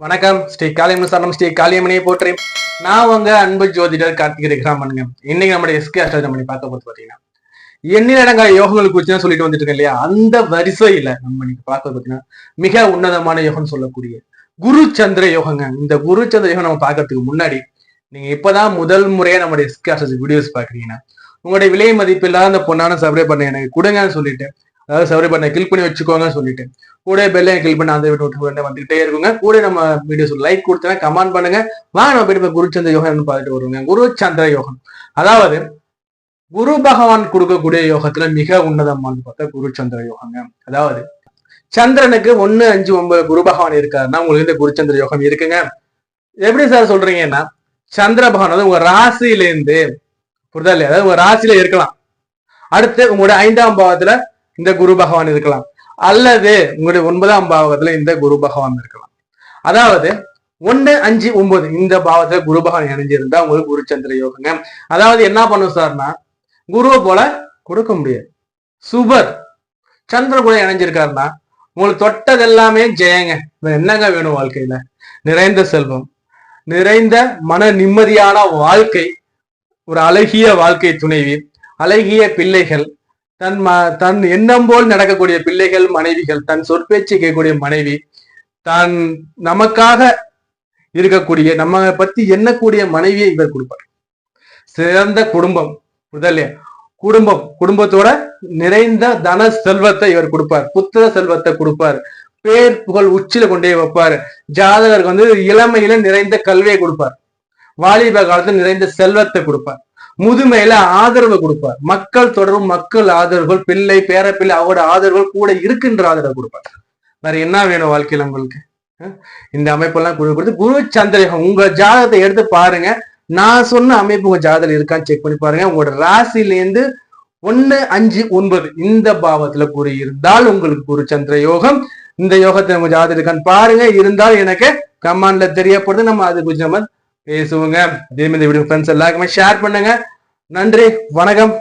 வணக்கம். ஸ்ரீ காளியம்மன் சரணம் ஸ்ரீ காளியம்மனையை போற்றேன் நான் உங்க அன்பு ஜோதிடர் கார்த்திகை ராமனுங்க இன்னைக்கு நம்முடைய எஸ்கே அஷ்டமணி பண்ணி பார்க்க போது பாத்தீங்கன்னா எண்ணிலடங்கா யோகங்கள் குறித்து சொல்லிட்டு வந்துட்டு இருக்கேன் இல்லையா? அந்த வரிசையில நம்ம இன்னைக்கு பார்க்க பாத்தீங்கன்னா மிக உன்னதமான யோகம் சொல்லக்கூடிய குரு சந்திர யோகங்க. இந்த குரு சந்திர யோகம் நம்ம பார்க்கறதுக்கு முன்னாடி நீங்க இப்பதான் முதல் முறையா நம்முடைய எஸ்கே அஷ்டமணி வீடியோஸ் பாக்குறீங்கன்னா உங்களுடைய விலை மதிப்பு இல்லாத அந்த பொண்ணான சவரே பண்ண எனக்கு கொடுங்கன்னு சொல்லிட்டு அதாவது சப்ரை பண்ண கிளிக் பண்ணி வச்சுக்கோங்கன்னு சொல்லிட்டு கூட பெல்லை கிளிக் பண்ணி அந்த வீட்டு விட்டு வந்துகிட்டே இருக்குங்க. கூட நம்ம வீடியோஸ் லைக் கொடுத்தா கமெண்ட் பண்ணுங்க. வாங்க நம்ம போயிட்டு இப்ப குருச்சந்திர யோகன் பார்த்துட்டு வருவோங்க. குரு சந்திர யோகம். அதாவது குரு பகவான் கொடுக்கக்கூடிய யோகத்துல மிக உன்னதமானு பார்த்தா குரு சந்திர யோகங்க. அதாவது சந்திரனுக்கு ஒன்னு அஞ்சு ஒன்பது குரு பகவான் இருக்காருன்னா உங்களுக்கு இந்த குருச்சந்திர யோகம் இருக்குங்க. எப்படி சார் சொல்றீங்கன்னா சந்திர பகவான் வந்து உங்க ராசியில இருந்து புரிதா இல்லையா? அதாவது உங்க ராசியில இருக்கலாம். அடுத்து உங்களுடைய ஐந்தாம் பாவத்துல இந்த குரு பகவான் இருக்கலாம். அல்லது உங்களுடைய ஒன்பதாம் பாவகத்துல இந்த குரு பகவான் இருக்கலாம். அதாவது ஒன்று அஞ்சு ஒன்பது இந்த பாவத்துல குரு பகவான் இணைஞ்சிருந்தா உங்களுக்கு குரு சந்திர யோகங்க. அதாவது என்ன பண்ணும் சார்னா குருவை போல கொடுக்க முடியாது. சுபர் சந்திர கூட இணைஞ்சிருக்காருன்னா உங்களுக்கு தொட்டது எல்லாமே ஜெயங்க என்னங்க வேணும் வாழ்க்கையில? நிறைந்த செல்வம் நிறைந்த மன நிம்மதியான வாழ்க்கை ஒரு அழகிய வாழ்க்கை துணைவி அழகிய பிள்ளைகள் தன் ம தன் எண்ணம் போல் நடக்கக்கூடிய பிள்ளைகள் மனைவிகள் தன் சொற்பேச்சு கேட்கக்கூடிய மனைவி தான் நமக்காக இருக்கக்கூடிய நம்ம பத்தி எண்ணக்கூடிய மனைவியை இவர் கொடுப்பார். சிறந்த குடும்பம் புரிதல்லையா குடும்பம் குடும்பத்தோட நிறைந்த தன செல்வத்தை இவர் கொடுப்பார். புத்திர செல்வத்தை கொடுப்பார். பேர் புகழ் உச்சில கொண்டே வைப்பார். ஜாதகருக்கு வந்து இளமையில நிறைந்த கல்வியை கொடுப்பார். வாலிப காலத்துல நிறைந்த செல்வத்தை கொடுப்பார். முதுமையில ஆதரவு கொடுப்பார். மக்கள் தொடரும் மக்கள் ஆதரவுகள் பிள்ளை பேரப்பிள்ளை அவரோட ஆதரவுகள் கூட இருக்கின்ற ஆதரவு கொடுப்பார். வேற என்ன வேணும் வாழ்க்கையில உங்களுக்கு? இந்த அமைப்பெல்லாம் குரு குரு சந்திரகம் உங்க ஜாதகத்தை எடுத்து பாருங்க. நான் சொன்ன அமைப்பு உங்க ஜாதகம் இருக்கான்னு செக் பண்ணி பாருங்க. உங்களோட ராசிலேருந்து ஒன்னு அஞ்சு ஒன்பது இந்த பாவத்துல குரு இருந்தால் உங்களுக்கு குரு சந்திர யோகம் இந்த யோகத்தை உங்க ஜாதகம் இருக்கான்னு பாருங்க. இருந்தால் எனக்கு கமாண்ட்ல தெரியப்படுது. நம்ம அது கொஞ்சம் நம்ம பேசுவோங்க. இதே மாதிரி வீடியோ ஃப்ரெண்ட்ஸ் எல்லாருக்குமே ஷேர் பண்ணுங்க. நன்றி வணக்கம்.